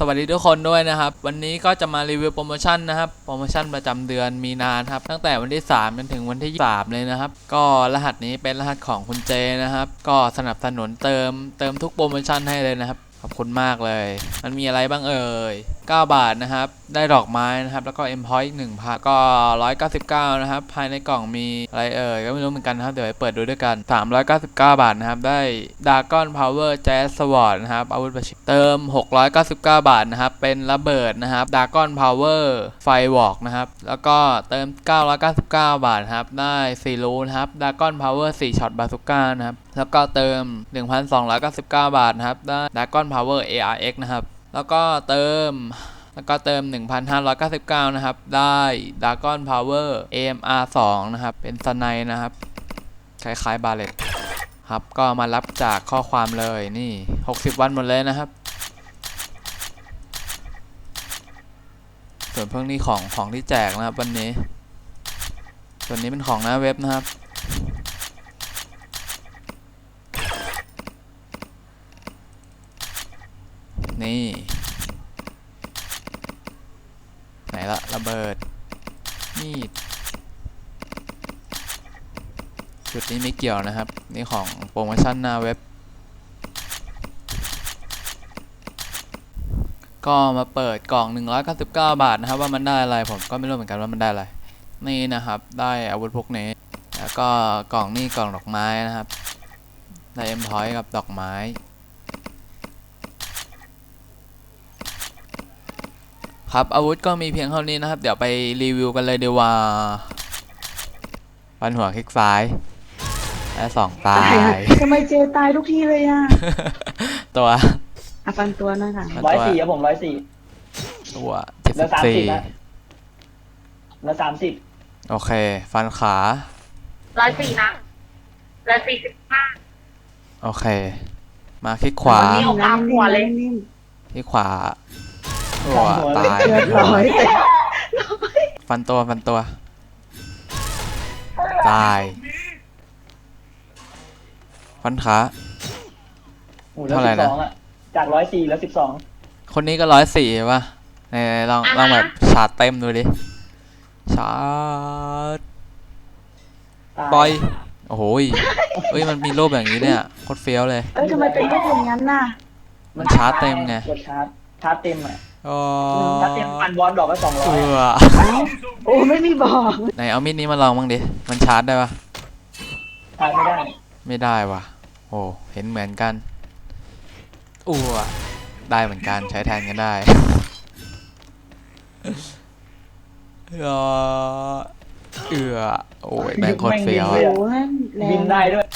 สวัสดีทุกคนด้วยนะครับ วันนี้ก็จะมารีวิวโปรโมชั่นนะครับ โปรโมชั่นประจำเดือนมีนาครับ ตั้งแต่วันที่3จนถึงวันที่3เลยนะครับ ก็รหัสนี้เป็นรหัสของคุณเจนะครับ ก็สนับสนุนเติมเติมทุกโปรโมชั่นให้เลยนะครับ อบคุณมากเลย มันมีอะไรบ้างเอ่ย 9 บาทนะครับ ได้ดอกไม้นะครับ แล้วก็ M point อีก1พันก็ 199 นะครับ ภายในกล่องมีอะไรเอ่ย ก็ไม่รู้เหมือนกันนะครับ เดี๋ยวไปเปิดดูด้วยกัน 399 บาทนะครับ ได้ Dragon Power Jazz Sword นะครับ อาวุธประชิดเติม 699 บาทนะครับ เป็นระเบิดนะครับ Dragon Power Firewalk นะครับ แล้วก็เติม 999 บาทครับ ได้ซีรูนะครับ Dragon Power 4ช็อตบาซูก้านะครับ แล้วก็เติม 1,299 บาทนะครับ ได้ Dragon Power ARX นะครับ แล้วก็เติม แล้วก็เติม 1,599 นะครับ ได้ Dragon Power AMR 2 นะครับ เป็นสไนนะครับ คล้ายๆบาเลตครับ ก็มารับจากข้อความเลยนี่ 60 วันหมดเลยนะครับ ส่วนเพวกนี้ของของที่แจกนะครับวันนี้ ส่วนนี้เป็นของหน้าเว็บนะครับ นี่ ไหนละระเบิด มีด จุดนี้ไม่เกี่ยวนะครับ นี่ของโปรโมชั่นหน้าเว็บ ก็มาเปิดกล่อง 199 บาทนะครับ ว่ามันได้อะไร ผมก็ไม่รู้เหมือนกันว่ามันได้อะไร นี่นะครับ ได้อาวุธพวกนี้ แล้วก็กล่องนี่กล่องดอกไม้นะครับ ได้เอ็มพอยกับดอกไม้ ครับอาวุธก็มีเพียงเท่านี้นะครับ เดี๋ยวไปรีวิวกันเลยดีกว่าฟันหัวคลิกซ้ายและสองตาตายอะยทำไมเจตายทุกทีเลยอะ ตัวอะฟันตัวหน่อยค่ะมันร้อยตัวสี่ครับผมร้อยสี่ตัวเจ็ดแล้สิวบสามสี่สิบนะแล้วสามสิบโอเค ฟันขาร้อยสี่นะร้อยสี่สิบห้าโอเค มาคลิกขวานิ่มนะนิ่มๆเลยนิ่มคลิกขวา ตัวตายๆเรียบร้อยเต็มฟันตัวฟันตัว ตายฟันขาโอ้แล้วเท่าไหร่สิบนะสองอะ จากร้อยสี่แล้วสิบสองคนนี้ก็ร้อยสี่ป่ะไหนๆลองลองแบบชาร์จเต็มดูดิชาร์จปล่อยโอ้โหยเอ้ยมันมีรูปอย่างนี้เนี่ยโคตรเฟี้ยวเลย เอ้ยทำไมเป็นรูปอย่างนั้นน่ะมันชาร์จเต็มไง กดชาร์จชาร์จเต็มอะ อ๋อชาร์จเต็มพันวอลต์ดอกก็สองร้อเอยอเอ้าโอ้ไม่มีบอกไหนเอามีดนี้มาลองบ้างดิ มันชาร์จได้ปะชาร์จไม่ได้ไม่ได้ว่ะ โอ้ เห็นเหมือนกันอ้วได้เหมือนกันใช้แทนกันได้เออเอือโอ้ยแม่งโคตรเฟี้ยวโอ้อะโหนั่นแรบิงนได้ด้วย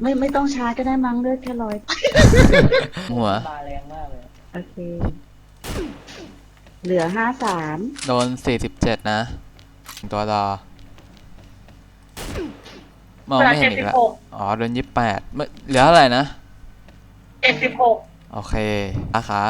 ไม่ไม่ต้องชาร์จก็ได้มั้งเลือดแค่ร้อยหัว มาแรงมากเลย โอเค เหลือห้าสามโดนสี่สิบเจ็ดนะตัวรอมองเหลือไม่เห็เจ็นดอีสิกบแล้วหกอ๋อโดนยี่แปดเหลือเท่าไหร่นะเจ็ดสิบหกโอเคอาขา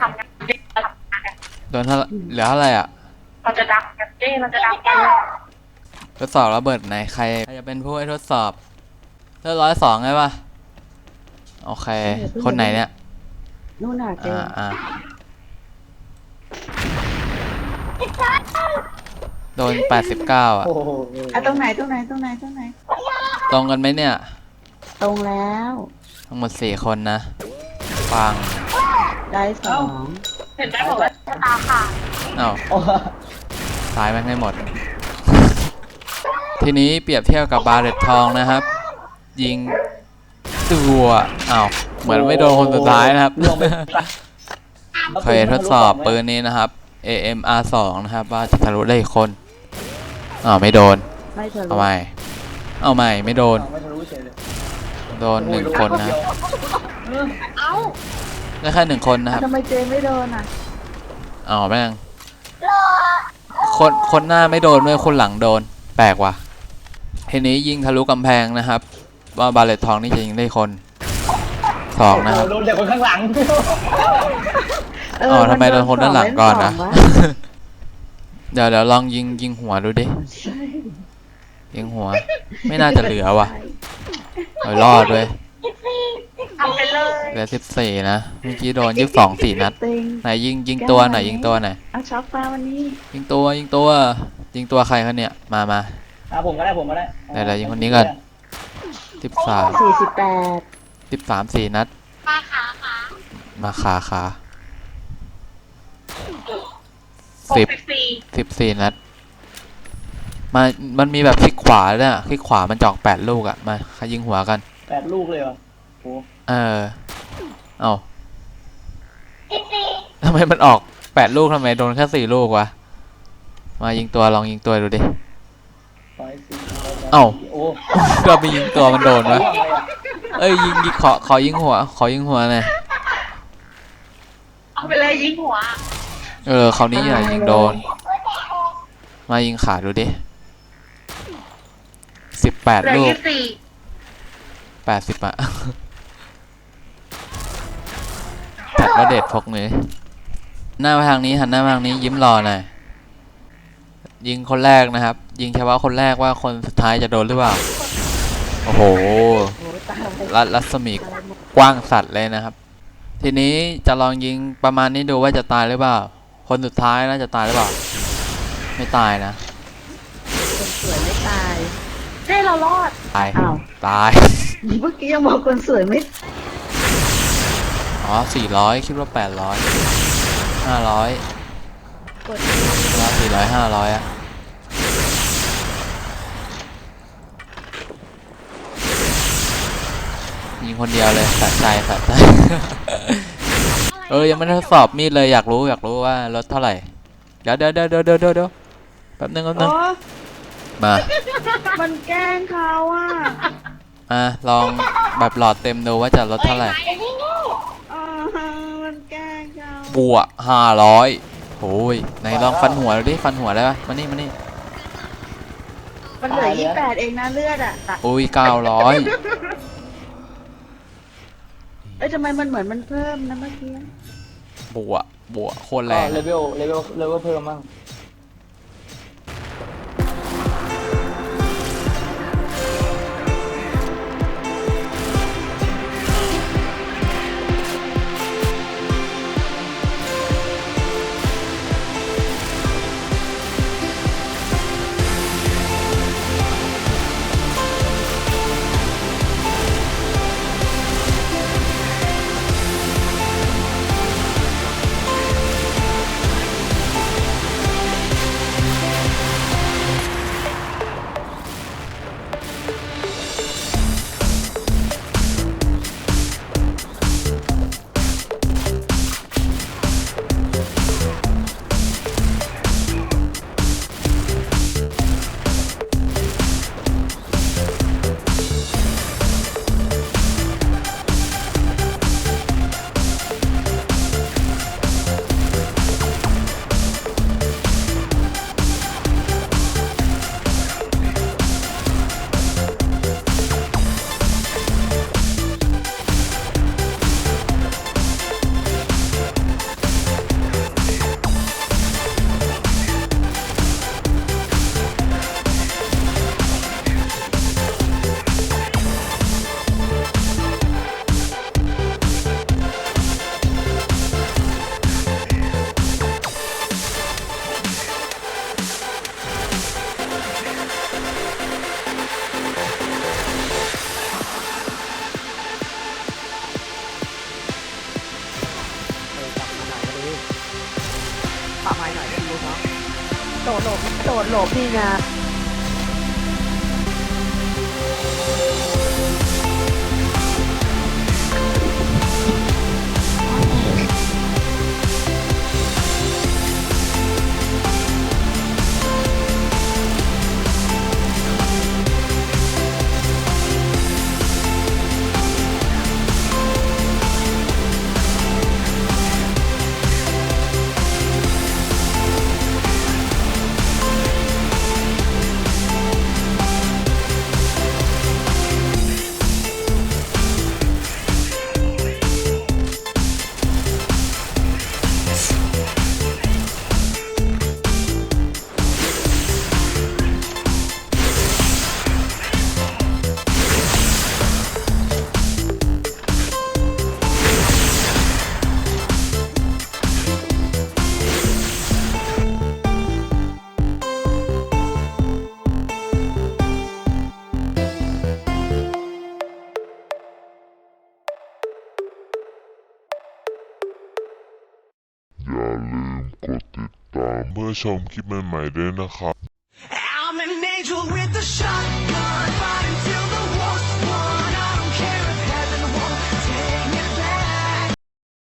ทำงานเจ๊ทำงานกันโดนเท่าเหลือเท่าไหร่อะเราจะดังกันเจ๊เราจะดังกันแล้วทดสอบระเบิดไหนใครใครจะเป็นผู้ให้ทดสอบเลือดร้อยสองไงปะโอเค คนไหนเนี่ย นู่นน่ะเจอ่าอ่าโดนแปดสิบเก้าอะ โอ้โหอะตรงไหนตรงไหนตรงไหนตรงไหนตรงกันไหมเนี่ย ตรงแล้วทั้งหมดสี่คนนะ ฟังได้สองเห็นไหมบอกว่าชะตาขาดเอ้าโอ้ตายแม่งให้หมด ทีนี้เปรียบเทียบกับบาเรตทองนะครับ ยิงตัวอ้าว เหมือนไม่โดนคนสุดท้ายนะครับ ล่วงไป เคยทดสอบปืนนี้นะครับ AMR 2นะครับ ว่าจะทะลุได้อีกคนอ้าวไม่โดน ไม่ทะลุเอาใหม่เอาใหม่ไม่โดน ไม่ทะลุเฉยเลยโดนหนึ่งคนนะครับเอ้าได้แค่หนึ่งคนนะครับ ทำไมเจไม่โดนอะอ๋อแม่ง คนคนหน้าไม่โดนด้วยคนหลังโดน แปลกว่ะทีนี้ยิงทะลุกำแพงนะครับ ว่าบาเลตทองนี่จะยิงได้คน สองนะครับโโหโดนจากคนข้างหลังเออ๋อทำไมโดนคนด้านหลังก่อนนะสงเล่สองวเดี๋ยวเดี๋ยวลองยิงยิงหัวดูดิใช่ยิงหัว ไม่น่าจะเหลือว่ะเออรอดเว้ยทำไปเลยเหลือสิบสี่นะ เมื่อกี้โดนยี่สิบสองสี่นัด ติงไหนยิงยิงตัวไหนยิงตัวไหน เอาช็อปมาวันนี้ยิงตัวยิงตัว ยิงตัวใครคะเนี่ย มามา อะผมก็ได้ผมก็ได้เดี๋ยวๆยิงคนนี้ก่อน สิบสามสี่สิบแปด สิบสามสี่นัด มาขาขามาขาขาหกสิบสิบสี่สิบสี่นัดมามันมีแบบคลิกขวาด้วยอะคลิกขวามันจอกแปดลูกอะมาใครยิงหัวกัน แปดลูกเลยเหรอโอ้เออ เอาทำไมมันออกแปดลูกทำไมโดนแค่สี่ลูกวะ มายิงตัวลองยิงตัวดูดิร้อยสี่เอ้า โอ้ก็ไปยิงตัวมันโดนวะร่วงเลยอะ เอ้ยยิงยิงขอขอยิงหัว ขอยิงหัวหน่อยเอาไปเลยยิงหัวเออเขาวนี้อย่ายิงโดน มายิงขาดูดิสิบแปดเหลือลูกยี่สิบสี่แปดสิบอะจัดว่าเด็ดพกเลยหน้ามาทางนี้หันหน้ามาทางนี้ยิ้มรอหน่อยยิงคนแรกนะครับ ยิงเฉพาะคนแรกว่าคนสุดท้ายจะโดนหรือเปล่า โอ้โหโอ้ยตายไป รัดรัศมีกว้างสัตว์เลยนะครับ ทีนี้จะลองยิงประมาณนี้ดูว่าจะตายหรือเปล่า คนสุดท้ายน่าจะตายหรือเปล่า ไม่ตายนะคนสวยไม่ตายเจ้เรารอด ตายอ้าว ตายเมื่อกี้ยังบอกคนสวยไม่อ๋อสี่ร้อยคิดว่าแปดร้อยห้าร้อยกดแล้วสี่ร้อยห้าร้อยอะ ยิงคนเดียวเลยสะใจสะใจ เออยังไม่ได้ทดสอบมีดเลยอยากรู้อยากรู้ว่ารถเท่าไหร่ เดี๋ยวเดี๋ยวเดี๋ยวเดี๋ยวเดี๋ยวเดี๋ยวแป๊บนึงแป๊บนึโอ้งมามันแกล้งเขาอะอะลองแบบหลอดเต็มดูว่าจะลดเท่าไหร่อ่ามันแกล้งเขาบวกห้าร้อยโอ้ยไหนลองฟันหัวดูดิฟันหัวได้ปะมานี่มานี่มันเหลือยี่แปดเองนะเลือดอะตัดอุ้ยเก้าร้อย เอ้ยทำไมมันเหมือนมันเพิ่มนะเมื่อกี้ บวกบวกโคตรแรก็งเลเวลเลเวลเลเวลเพิ่มมั่ง หลบนี่ไง เพื่อชมคลิปใหม่ๆด้วยนะครับ